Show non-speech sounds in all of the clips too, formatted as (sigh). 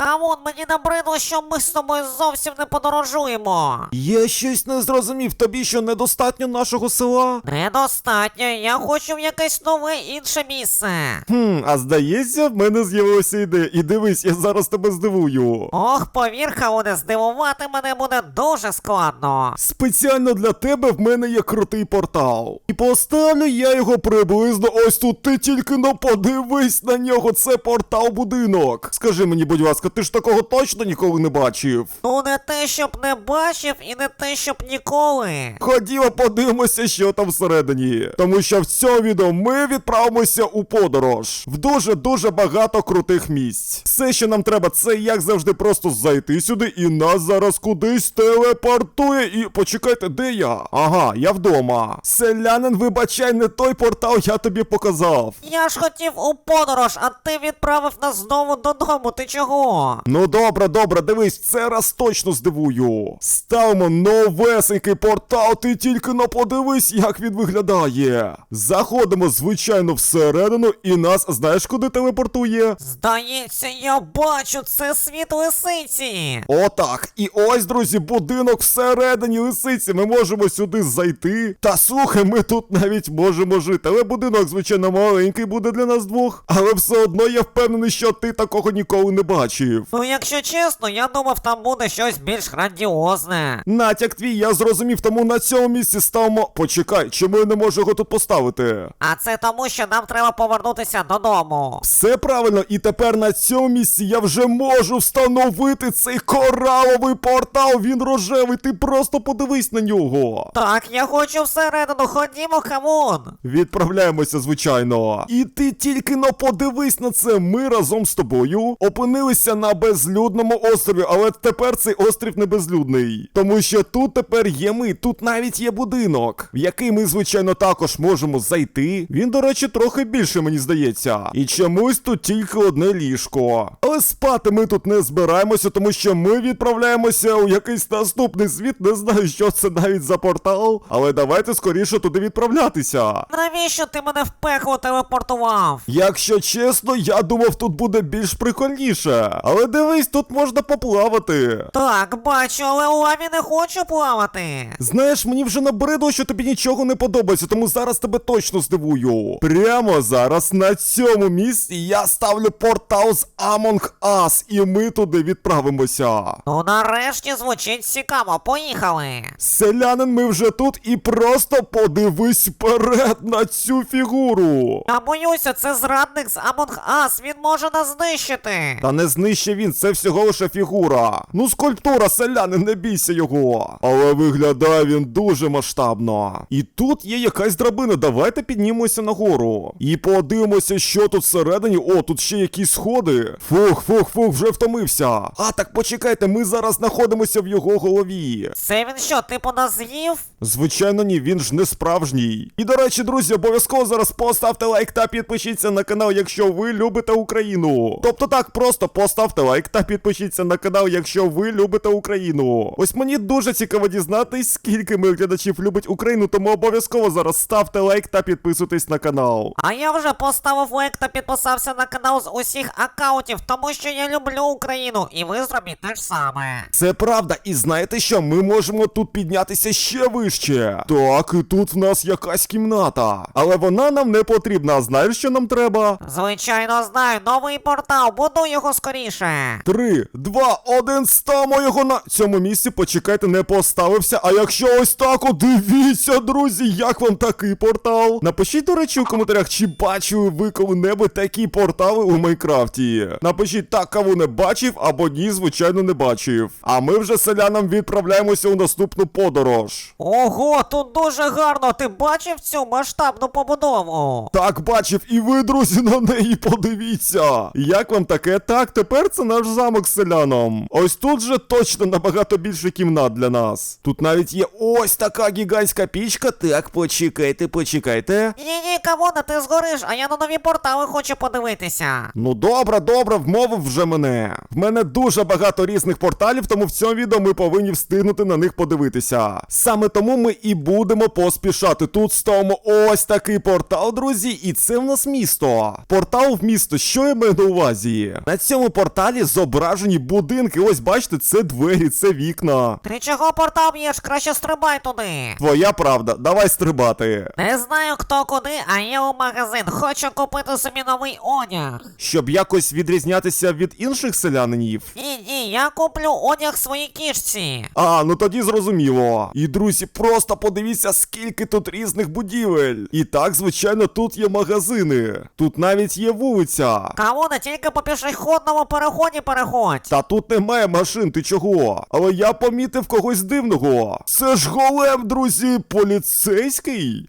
Камон, мені набридло, що ми з тобою зовсім не подорожуємо. Я щось не зрозумів, тобі що недостатньо нашого села? Недостатньо, я хочу в якесь нове інше місце. Хм, а здається, в мене з'явилася ідея. І дивись, я зараз тебе здивую. Ох, повір, Хауне, здивувати мене буде дуже складно. Спеціально для тебе в мене є крутий портал. І поставлю я його приблизно ось тут. Ти тільки но подивись на нього. Це портал будинок. Скажи мені, будь ласка, ти ж такого точно ніколи не бачив? Ну не те, щоб не бачив, і не те, щоб ніколи. Ходімо, подивимося, що там всередині. Тому що в цьому відео ми відправимося у подорож в дуже дуже багато крутих місць. Все, що нам треба, це як завжди просто зайти сюди, і нас зараз кудись телепортує. І почекайте, де я? Ага, я вдома. Селянин, вибачай, не той портал я тобі показав. Я ж хотів у подорож, а ти відправив нас знову додому. Ти чого? Ну добре, добре, дивись, це раз точно здивую. Ставимо новесенький портал, ти тільки но подивись, як він виглядає. Заходимо, звичайно, всередину, і нас знаєш куди телепортує? Здається, я бачу, це світ лисиці. Отак. І ось, друзі, будинок всередині лисиці. Ми можемо сюди зайти. Та слухай, ми тут навіть можемо жити. Але будинок, звичайно, маленький буде для нас двох. Але все одно я впевнений, що ти такого ніколи не бачив. Ну, якщо чесно, я думав, там буде щось більш грандіозне. Натяк твій, я зрозумів, тому на цьому місці ставимо. Почекай, чому я не можу його тут поставити? А це тому, що нам треба повернутися додому. Все правильно, і тепер на цьому місці я вже можу встановити цей кораловий портал. Він рожевий, ти просто подивись на нього. Так, я хочу всередину, ходімо, камон. Відправляємося, звичайно. І ти тільки но подивись на це. Ми разом з тобою опинилися на безлюдному острові, але тепер цей острів не безлюдний. Тому що тут тепер є ми, тут навіть є будинок, в який ми, звичайно, також можемо зайти. Він, до речі, трохи більше, мені здається. І чомусь тут тільки одне ліжко. Але спати ми тут не збираємося, тому що ми відправляємося у якийсь наступний світ. Не знаю, що це навіть за портал. Але давайте скоріше туди відправлятися. Навіщо ти мене в пекло телепортував? Якщо чесно, я думав, тут буде більш прикольніше. Але дивись, тут можна поплавати. Так, бачу, але у лаві не хочу плавати. Знаєш, мені вже набридло, що тобі нічого не подобається, тому зараз тебе точно здивую. Прямо зараз на цьому місці я ставлю портал з Among Us, і ми туди відправимося. Ну нарешті звучить цікаво, поїхали. Селянин, ми вже тут і просто подивись вперед на цю фігуру. Я боюся, це зрадник з Among Us, він може нас знищити. Та не знище він, це всього лише фігура. Ну, скульптура, селянин, не бійся його. Але виглядає він дуже масштабно. І тут є якась драбина. Давайте піднімемося нагору. І подивимося, що тут всередині. О, тут ще якісь сходи. Фух, фух, фух, вже втомився. А так почекайте, ми зараз знаходимося в його голові. Це він що, типу нас з'їв? Звичайно, ні, він ж не справжній. І до речі, друзі, обов'язково зараз поставте лайк та підпишіться на канал, якщо ви любите Україну. Тобто так, просто поставте лайк та підпишіться на канал, якщо ви любите Україну. Ось мені дуже цікаво дізнатись, скільки моїх глядачів любить Україну, тому обов'язково зараз ставте лайк та підписуйтесь на канал. А я вже поставив лайк та підписався на канал з усіх аккаунтів, тому що я люблю Україну, і ви зробіть те ж саме. Це правда, і знаєте що? Ми можемо тут піднятися ще вище. Так, і тут в нас якась кімната. Але вона нам не потрібна. А знаєш, що нам треба? Звичайно, знаю, новий портал, будуй його скоріше. Три, два, один, ставимо його на цьому місці. Почекайте, не поставився. А якщо ось так, о, дивіться, друзі, як вам такий портал? Напишіть, до речі, у коментарях, чи бачили ви коли-небудь такі портали у Майнкрафті. Напишіть так, кого не бачив, або ні, звичайно, не бачив. А ми вже селянам відправляємося у наступну подорож. Ого, тут дуже гарно. Ти бачив цю масштабну побудову? Так, бачив, і ви, друзі, на неї подивіться. Як вам таке? Так, тепер це наш замок з селяном. Ось тут же точно набагато більше кімнат для нас. Тут навіть є ось така гігантська пічка. Так, почекайте, почекайте. Ні, ні, Кавона, ти згориш, а я на нові портали хочу подивитися. Ну добре, добре, вмовив вже мене. В мене дуже багато різних порталів, тому в цьому відео ми повинні встигнути на них подивитися. Саме тому ми і будемо поспішати. Тут ставимо ось такий портал, друзі, і це в нас місто. Портал в місто, що я маю на увазі? На цьому порталі порталі зображені будинки. Ось бачите, це двері, це вікна. Ти чого портал б'єш? Краще стрибай туди. Твоя правда, давай стрибати. Не знаю хто куди, а я у магазин. Хочу купити собі новий одяг. Щоб якось відрізнятися від інших селянинів. Ні, ні, я куплю одяг своїй кішці. А, ну тоді зрозуміло. І друзі, просто подивіться, скільки тут різних будівель. І так, звичайно, тут є магазини. Тут навіть є вулиця. Не тільки по пішохідному переході переходь. Та тут немає машин, ти чого? Але я помітив когось дивного. Це ж голем, друзі, поліцейський.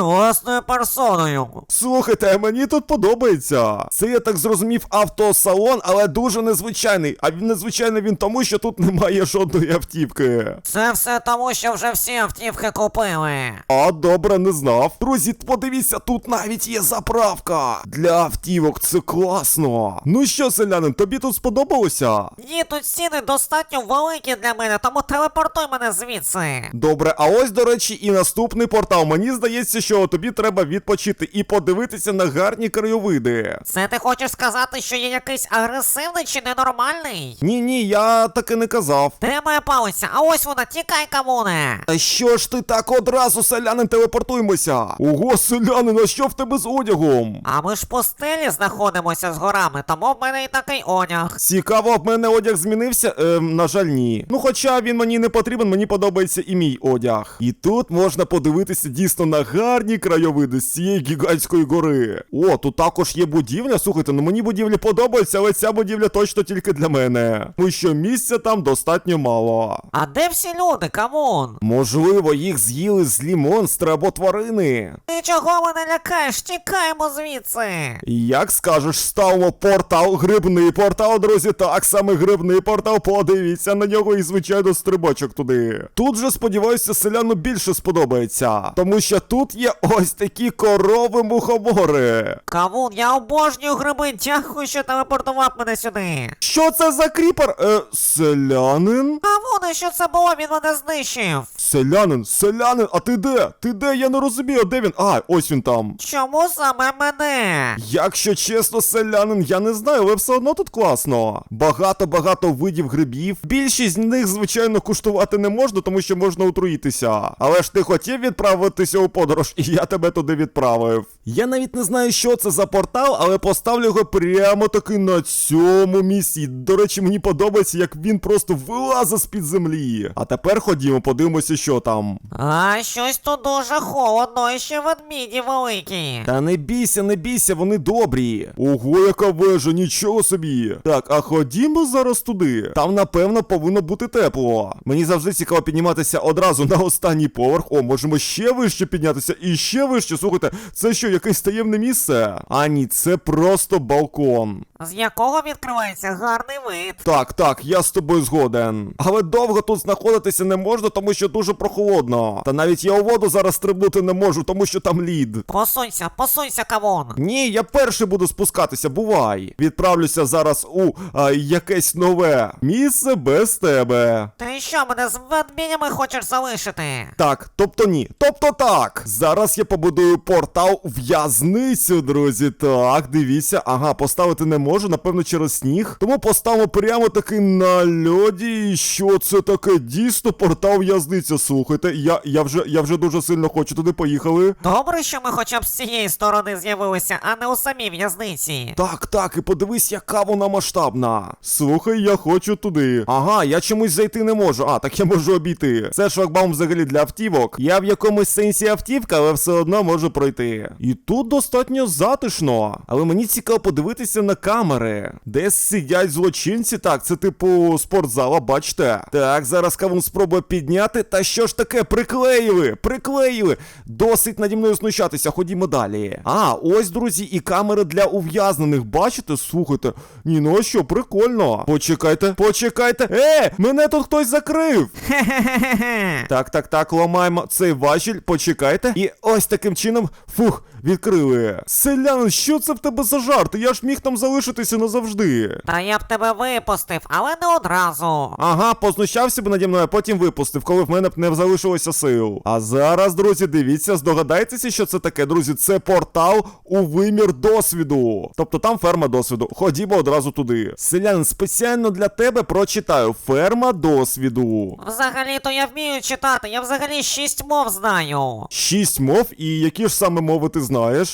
Власною персоною. Слухайте, мені тут подобається. Це я так зрозумів автосалон, але дуже незвичайний. А він незвичайний він тому, що тут немає жодної автівки. Це все тому, що вже всі автівки купили. А, добре, не знав. Друзі, подивіться, тут навіть є заправка. Для автівок це класно. Ну що, селянин, тобі тут сподобалося? Ні, тут стіни достатньо великі для мене, тому телепортуй мене звідси. Добре, а ось, до речі, і наступний портал. Мені здається, що тобі треба відпочити і подивитися на гарні краєвиди. Це ти хочеш сказати, що я якийсь агресивний чи ненормальний? Ні, ні, я таки не казав. Моя палиця? А ось вона, тікай, камоне! А що ж ти так одразу, селянин, телепортуймося? Ого, селянин, а що в тебе з одягом? А ми ж по стелі знаходимося з горами, тому в мене і такий одяг. Цікаво, в мене одяг змінився? Ем, на жаль, ні. Ну, хоча він мені не потрібен, мені подобається і мій одяг. І тут можна подивитися дійсно на гарні краєвиди з цієї гігантської гори. О, тут також є будівля. Слухайте, ну мені будівлі подобаються, але ця будівля точно тільки для мене. Тому що місця там достатньо мало. А де всі люди, камон? Можливо, їх з'їли злі монстри або тварини. Ти чого мене лякаєш? Тікаємо звідси. Як скажеш, ставимо портал, грибний портал, друзі. Так саме грибний портал. Подивіться на нього і звичайно стрибочок туди. Тут же сподіваюся, селяну більше сподобається, тому що тут є ось такі корови мухомори. Кавун, я обожнюю гриби, дякую, що телепортував мене сюди. Що це за кріпер? Е, селянин? Кавуне, що це було? Він мене знищив. Селянин, селянин, а ти де? Ти де? Я не розумію, де він? А, ось він там. Чому саме мене? Якщо чесно, селянин, я не знаю, але все одно тут класно. Багато-багато видів грибів. Більшість з них, звичайно, куштувати не можна, тому що можна отруїтися. Але ж ти хотів відправитися у подорож, і я тебе туди відправив. Я навіть не знаю, що це за портал, але поставлю його прямо таки на цьому місці. До речі, мені подобається, як він просто вилазить з-під землі. А тепер ходімо, подивимося, що там. А щось тут дуже холодно, і ще ведміді великі. Та не бійся, не бійся, вони добрі. Ого, яка вежа, нічого собі. Так, а ходімо зараз туди. Там, напевно, повинно бути тепло. Мені завжди цікаво підніматися одразу на останній поверх. О, можемо ще вище піднятися і ще вище. Слухайте, це що, якесь таємне місце? А ні, це просто балкон. З якого відкривається гарний вид. Так, так, я з тобою згоден. Але довго тут знаходитися не можна, тому що дуже прохолодно. Та навіть я у воду зараз стрибнути не можу, тому що там лід. Посунься, посунься, кавун. Ні, я перший буду спускатися, бувай. Відправлюся зараз у а, якесь нове місце без тебе. Ти що, мене з ведмідями хочеш залишити? Так, тобто ні. Тобто так. Зараз я побудую портал в'язницю, друзі. Так, дивіться. Ага, поставити не можу, напевно, через сніг. Тому поставимо прямо таки на льоді. І що це таке? Дійсно, портал в'язниця. Слухайте, я, я, вже, я вже дуже сильно хочу туди поїхали. Добре, що ми хоча б з цієї сторони з'явилися, а не у самій в'язниці. Так, так, і подивись, яка вона масштабна. Слухай, я хочу туди. Ага, я чомусь зайти не можу. А, так я можу обійти. Це шлагбаум взагалі для автівок. Я в якомусь сенсі автівка, але все одно можу пройти. І тут достатньо затишно. Але мені цікаво подивитися на камери. Де сидять злочинці? Так, це типу спортзала, бачите. Так, зараз кавун спробує підняти. Та що ж таке? Приклеїли! Приклеїли! Досить наді мною знущатися, ходімо далі. А, ось, друзі, і камери для ув'язнених. Бачите? Слухайте. Ні, ну а що, прикольно. Почекайте, почекайте. Е, мене тут хтось закрив. Хе-хе-хе-хе. Так, так, так, ламаємо цей важіль, почекайте. І ось таким чином, фух, відкрили. Селянин, що це в тебе за жарт? Я ж міг там залишитися назавжди. Та я б тебе випустив, але не одразу. Ага, познущався б наді мною, а потім випустив, коли в мене б не залишилося сил. А зараз, друзі, дивіться, здогадайтеся, що це таке, друзі. Це портал у вимір досвіду. Тобто там ферма досвіду. Ходімо одразу туди. Селян, спеціально для тебе прочитаю ферма досвіду. Взагалі-то я вмію читати, я взагалі шість мов знаю. Шість мов, і які ж саме мови ти знаєш?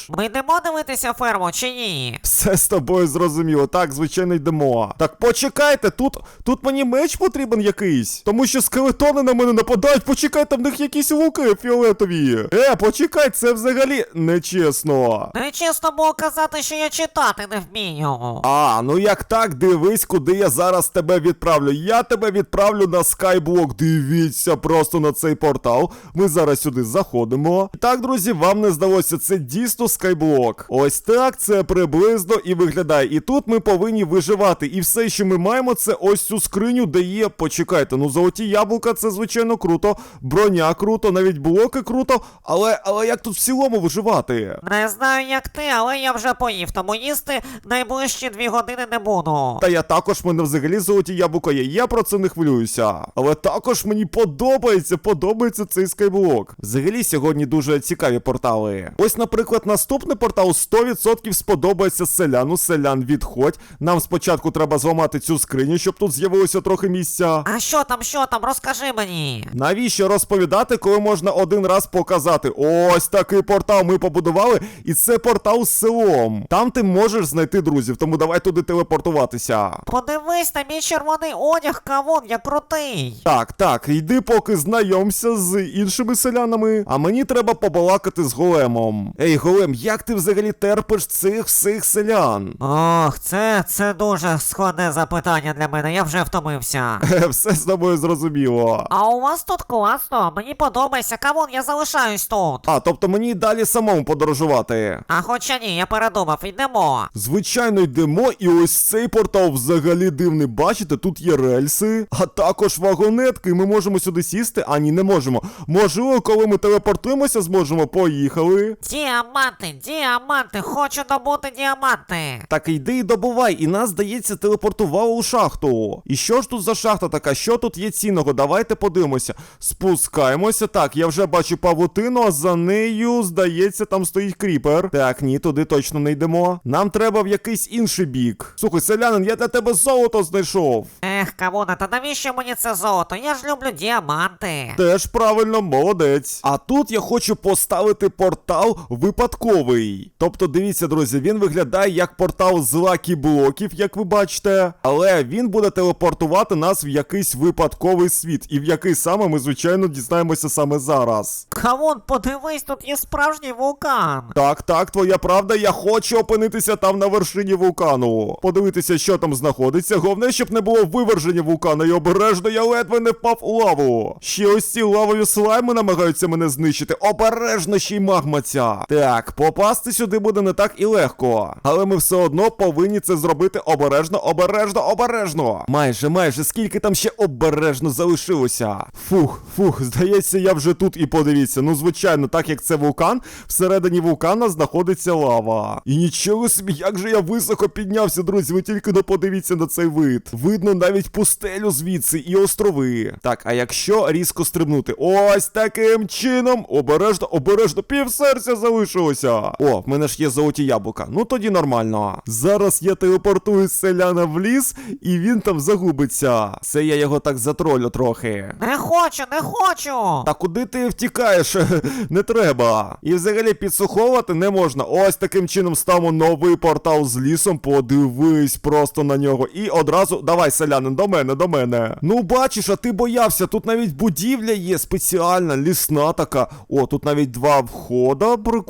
Ми йдемо дивитися ферму чи ні? Все з тобою зрозуміло. Так, звичайно, йдемо. Так почекайте, тут, тут мені меч потрібен якийсь. Тому що скелетони на мене нападають. Почекайте, в них якісь луки фіолетові. Е, почекай, це взагалі нечесно. Нечесно було казати, що я читати не вмію. А, ну як так, дивись, куди я зараз тебе відправлю. Я тебе відправлю на скайблок. Дивіться просто на цей портал. Ми зараз сюди заходимо. Так, друзі, вам не здалося, це дійсно скайблок. Ось так це приблизно і виглядає. І тут ми повинні виживати. І все, що ми маємо, це ось цю скриню, де є. Почекайте, ну золоті яблука, це звичайно круто. Броня круто, навіть блоки круто. Але, але як тут в цілому виживати? Не знаю, як ти, але я вже поїв, тому їсти найближчі дві години не буду. Та я також мене взагалі золоті яблука є, я про це не хвилююся. Але також мені подобається, подобається цей скайблок. Взагалі сьогодні дуже цікаві портали. Ось, наприклад, наступний портал 100% сподобається селяну. Селян відходь. Нам спочатку треба зламати цю скриню, щоб тут з'явилося трохи місця. А що там, що там, розкажи мені. Навіщо розповідати, коли можна один раз показати? Ось такий портал ми побудували, і це портал з селом. Там ти можеш знайти друзів, тому давай туди телепортуватися. Подивись на мій червоний одяг, кавун, я крутий. Так, так, йди поки знайомся з іншими селянами, а мені треба побалакати з големом. Ей, голем, як ти взагалі терпиш цих всіх селян? Ох, це, це дуже складне запитання для мене, я вже втомився. Е, Все з тобою зрозуміло. А у вас тут класно, мені подобається, кавун, я залишаюсь тут. А, тобто мені й далі самому подорожувати. А хоча ні, я передумав, йдемо. Звичайно, йдемо, і ось цей портал взагалі дивний. Бачите, тут є рельси, а також вагонетки. Ми можемо сюди сісти, а ні, не можемо. Можливо, коли ми телепортуємося, зможемо. Поїхали. Діаманти, діаманти, хочу добути діаманти. Так йди і добувай, і нас, здається, телепортувало у шахту. І що ж тут за шахта така? Що тут є цінного? Давайте подивимося. Спускаємося. Так, я вже бачу павутину, а за нею, здається, там стоїть кріпер. Так, ні, туди точно не йдемо. Нам треба в якийсь інший бік. Слухай, селянин, я для тебе золото знайшов. Ех, кавуна, та навіщо мені це золото? Я ж люблю діаманти. Теж правильно, молодець. А тут я хочу поставити портал випадковий. Тобто, дивіться, друзі, він виглядає як портал з лакі блоків, як ви бачите. Але він буде телепортувати нас в якийсь випадковий світ. І в який саме ми, звичайно, дізнаємося саме зараз. Кавун, подивись, тут є справжній вулкан. Так, так, твоя правда, я хочу опинитися там на вершині вулкану. Подивитися, що там знаходиться. Головне, щоб не було виверження вулкана, і обережно я ледве не впав у лаву. Ще ось ці лавові слайми намагаються мене знищити. Обережно ще й магма ця. Так, попасти сюди буде не так і легко. Але ми все одно повинні це зробити обережно, обережно, обережно. Майже, майже, скільки там ще обережно залишилося. Фух, фух, здається, я вже тут і подивіться. Ну, звичайно, так як це вулкан, всередині вулкана знаходиться лава. І нічого собі, як же я високо піднявся, друзі. Ви тільки не подивіться на цей вид. Видно навіть пустелю звідси і острови. Так, а якщо різко стрибнути, ось таким чином, обережно, обережно, пів серця залишилося. О, в мене ж є золоті яблука. Ну тоді нормально. Зараз я телепортую селяна в ліс, і він там загубиться. Це я його так затролю трохи. Не хочу, не хочу. Та куди ти втікаєш? (laughs) не треба. І взагалі підсуховувати не можна. Ось таким чином ставимо новий портал з лісом. Подивись просто на нього. І одразу давай, селянин, до мене, до мене. Ну бачиш, а ти боявся. Тут навіть будівля є спеціальна, лісна така. О, тут навіть два входа, прикольно.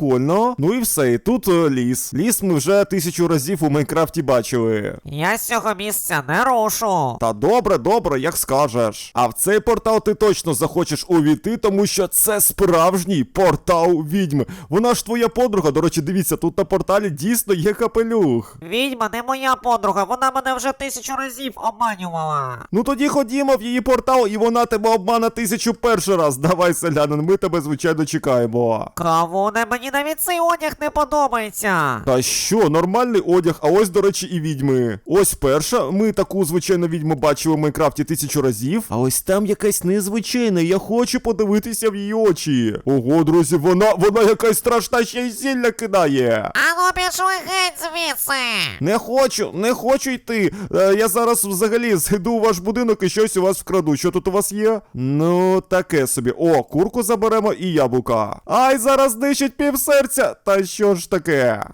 Ну і все, і тут е, ліс. Ліс ми вже тисячу разів у Майнкрафті бачили. Я з цього місця не рушу. Та добре, добре, як скажеш. А в цей портал ти точно захочеш увійти, тому що це справжній портал відьми. Вона ж твоя подруга. До речі, дивіться, тут на порталі дійсно є капелюх. Відьма не моя подруга, вона мене вже тисячу разів обманювала. Ну тоді ходімо в її портал, і вона тебе обмане тисячу перший раз. Давай, селянин, ми тебе звичайно чекаємо. Кавуне, мені мені навіть цей одяг не подобається. Та що, нормальний одяг, а ось, до речі, і відьми. Ось перша. Ми таку звичайну відьму бачили в Майнкрафті тисячу разів. А ось там якась незвичайна. Я хочу подивитися в її очі. Ого, друзі, вона, вона якась страшна ще й зілля кидає. Ану, пішли геть звідси. Не хочу, не хочу йти. Е, я зараз взагалі зайду у ваш будинок і щось у вас вкраду. Що тут у вас є? Ну, таке собі. О, курку заберемо і яблука. Ай, зараз знищить півсерця. Та що ж таке?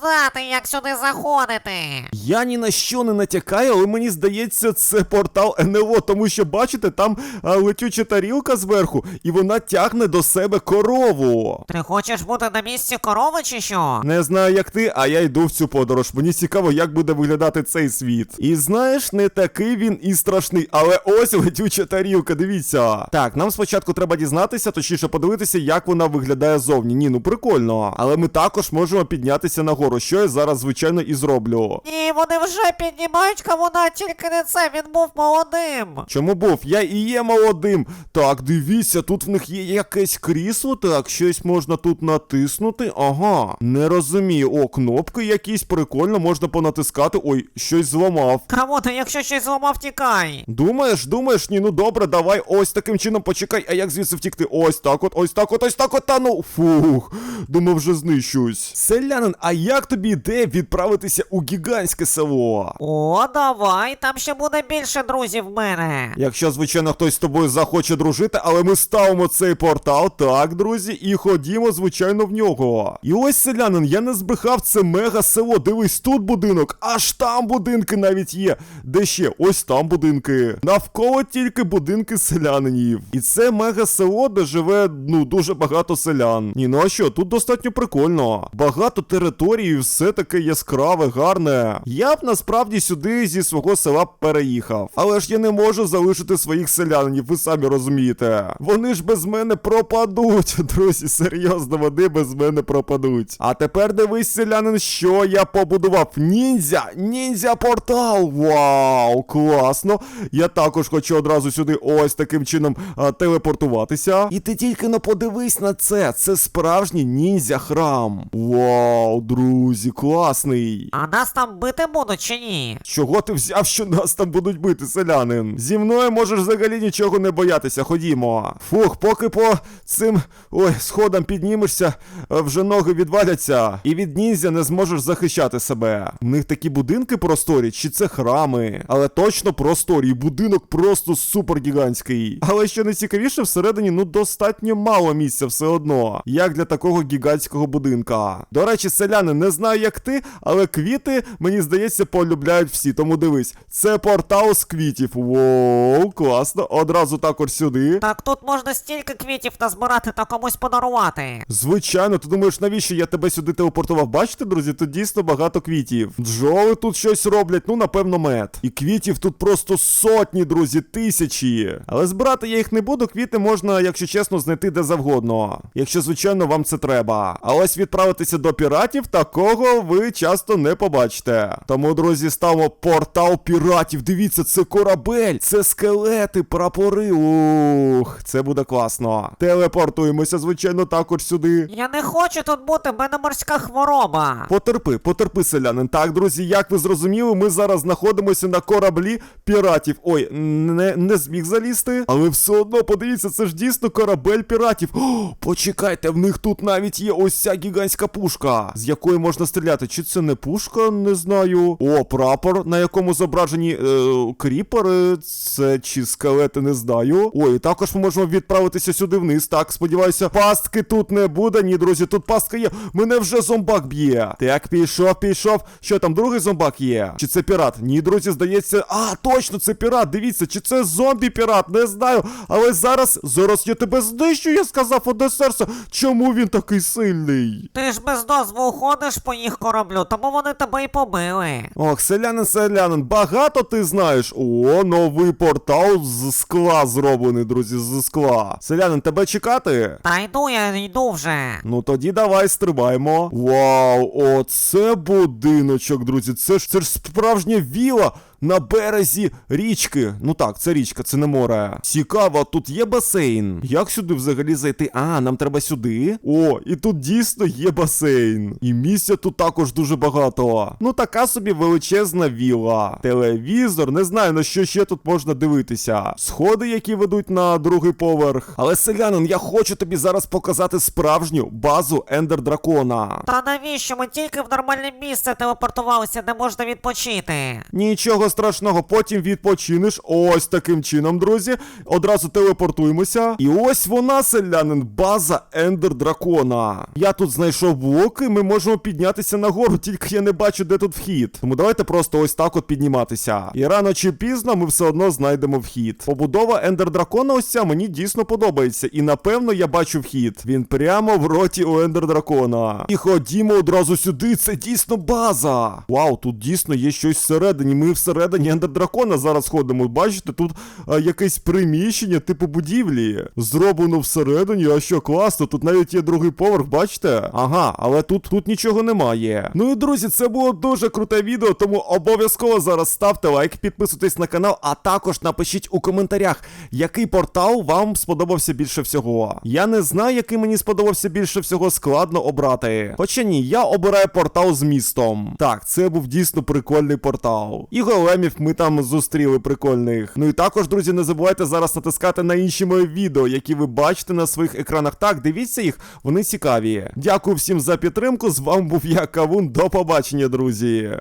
Знати, як сюди заходити. Я ні на що не натякаю, але мені здається, це портал НЛО, тому що бачите, там а, летюча тарілка зверху, і вона тягне до себе корову. Ти хочеш бути на місці корови чи що? Не знаю, як ти, а я йду в цю подорож. Мені цікаво, як буде виглядати цей світ. І знаєш, не такий він і страшний, але ось летюча тарілка, дивіться. Так, нам спочатку треба дізнатися, точніше подивитися, як вона виглядає зовні. Ні, ну прикольно. Але ми також можемо піднятися нагору, що я зараз, звичайно, і зроблю. Ні, вони вже піднімають кавуна, тільки не це, він був молодим. Чому був? Я і є молодим. Так, дивіться, тут в них є якесь крісло, так, щось можна тут натиснути. Ага, не розумію. О, кнопки якісь, прикольно, можна понатискати. Ой, щось зламав. Кавуна, якщо щось зламав, тікай. Думаєш, думаєш, ні, ну добре, давай ось таким чином почекай, а як звідси втікти? Ось так от, ось так от, ось так от, та ну. Фух, думав, вже знищусь. Селянин, а як тобі ідея відправитися у гігантське село? О, давай, там ще буде більше друзів в мене. Якщо, звичайно, хтось з тобою захоче дружити, але ми ставимо цей портал, так, друзі, і ходімо, звичайно, в нього. І ось селянин, я не збрехав, це мега село. Дивись, тут будинок, аж там будинки навіть є. Де ще? Ось там будинки. Навколо тільки будинки селянинів. І це мега село, де живе, ну, дуже багато селян. Ні, ну а що, тут достатньо прикольно. Багато територій, все таке яскраве, гарне. Я б насправді сюди зі свого села переїхав. Але ж я не можу залишити своїх селянинів, ви самі розумієте. Вони ж без мене пропадуть. (laughs) Друзі, серйозно, вони без мене пропадуть. А тепер дивись, селянин, що я побудував. Ніндзя! Ніндзя портал! Вау, класно! Я також хочу одразу сюди ось таким чином а, телепортуватися. І ти тільки не подивись на це. Це справжній ніндзя храм. Вау, друзі, класний. А нас там бити будуть чи ні? Чого ти взяв, що нас там будуть бити, селянин? Зі мною можеш взагалі нічого не боятися, ходімо. Фух, поки по цим ой, сходам піднімешся, е, вже ноги відваляться, і від ніндзя не зможеш захищати себе. У них такі будинки просторі, чи це храми, але точно просторі, і будинок просто супер гігантський. Але що найцікавіше, всередині ну достатньо мало місця все одно, як для такого гігантського будинка. До речі, селяни, не знаю як ти, але квіти, мені здається, полюбляють всі. Тому дивись, це портал з квітів. Воу, класно. Одразу також сюди. Так тут можна стільки квітів назбирати та комусь подарувати. Звичайно, ти думаєш, навіщо я тебе сюди телепортував? Бачите, друзі, тут дійсно багато квітів. Бджоли тут щось роблять, ну напевно, мед. І квітів тут просто сотні, друзі, тисячі. Але збирати я їх не буду, квіти можна, якщо чесно, знайти де завгодно. Якщо, звичайно, вам це треба. А ось відправитися до піратів, такого ви часто не побачите. Тому, друзі, ставимо портал піратів. Дивіться, це корабель, це скелети, прапори. Ух, це буде класно. Телепортуємося, звичайно, також сюди. Я не хочу тут бути, в мене морська хвороба. Потерпи, потерпи, селянин. Так, друзі, як ви зрозуміли, ми зараз знаходимося на кораблі піратів. Ой, не, не зміг залізти, але все одно, подивіться, це ж дійсно корабель піратів. О, почекайте, в них тут навіть є ось ця гігантська пушка, з якої можна стріляти. Чи це не пушка? Не знаю. О, прапор, на якому зображені е, кріпери. Це чи скелети, не знаю. Ой, також ми можемо відправитися сюди вниз. Так, сподіваюся, пастки тут не буде. Ні, друзі, тут пастка є. Мене вже зомбак б'є. Так, пішов, пішов. Що там, другий зомбак є? Чи це пірат? Ні, друзі, здається. А, точно, це пірат. Дивіться, чи це зомбі-пірат? Не знаю. Але зараз, зараз я тебе знищу, я сказав Одесерса. Чому він такий сильний? Ти ж без дозволу ходиш по їх кораблю, тому вони тебе й побили. Ох, селянин, селянин, багато ти знаєш. О, новий портал з скла зроблений, друзі, з скла. Селянин, тебе чекати? Та йду я йду вже. Ну тоді давай стрибаємо. Вау, оце будиночок, друзі. Це ж це ж справжня віла. На березі річки. Ну так, це річка, це не море. Цікаво, тут є басейн. Як сюди взагалі зайти? А, нам треба сюди. О, і тут дійсно є басейн. І місця тут також дуже багато. Ну така собі величезна віла. Телевізор, не знаю на що ще тут можна дивитися. Сходи, які ведуть на другий поверх. Але селянин, я хочу тобі зараз показати справжню базу Ендер Дракона. Та навіщо ми тільки в нормальне місце телепортувалися, де можна відпочити? Нічого страшного, потім відпочинеш. Ось таким чином, друзі. Одразу телепортуємося. І ось вона, селянин, база Ендер Дракона. Я тут знайшов блоки, ми можемо піднятися нагору, тільки я не бачу, де тут вхід. Тому давайте просто ось так от підніматися. І рано чи пізно ми все одно знайдемо вхід. Побудова Ендер Дракона ось ця мені дійсно подобається. І напевно я бачу вхід. Він прямо в роті у Ендер Дракона. І ходімо одразу сюди. Це дійсно база. Вау, тут дійсно є щось всередині. Ми всередині Ендер Дракона зараз ходимо. Бачите, тут а, якесь приміщення, типу будівлі. Зроблено всередині, а що класно, тут навіть є другий поверх, бачите? Ага, але тут, тут нічого немає. Ну і друзі, це було дуже круте відео, тому обов'язково зараз ставте лайк, підписуйтесь на канал, а також напишіть у коментарях, який портал вам сподобався більше всього. Я не знаю, який мені сподобався більше всього, складно обрати. Хоча ні, я обираю портал з містом. Так, це був дійсно прикольний портал. І големів ми там зустріли прикольних. Ну і також, друзі, не забувайте зараз натискати на інші мої відео, які ви бачите на своїх екранах. Так, дивіться їх, вони цікаві. Дякую всім за підтримку. З вами був я, Кавун. До побачення, друзі.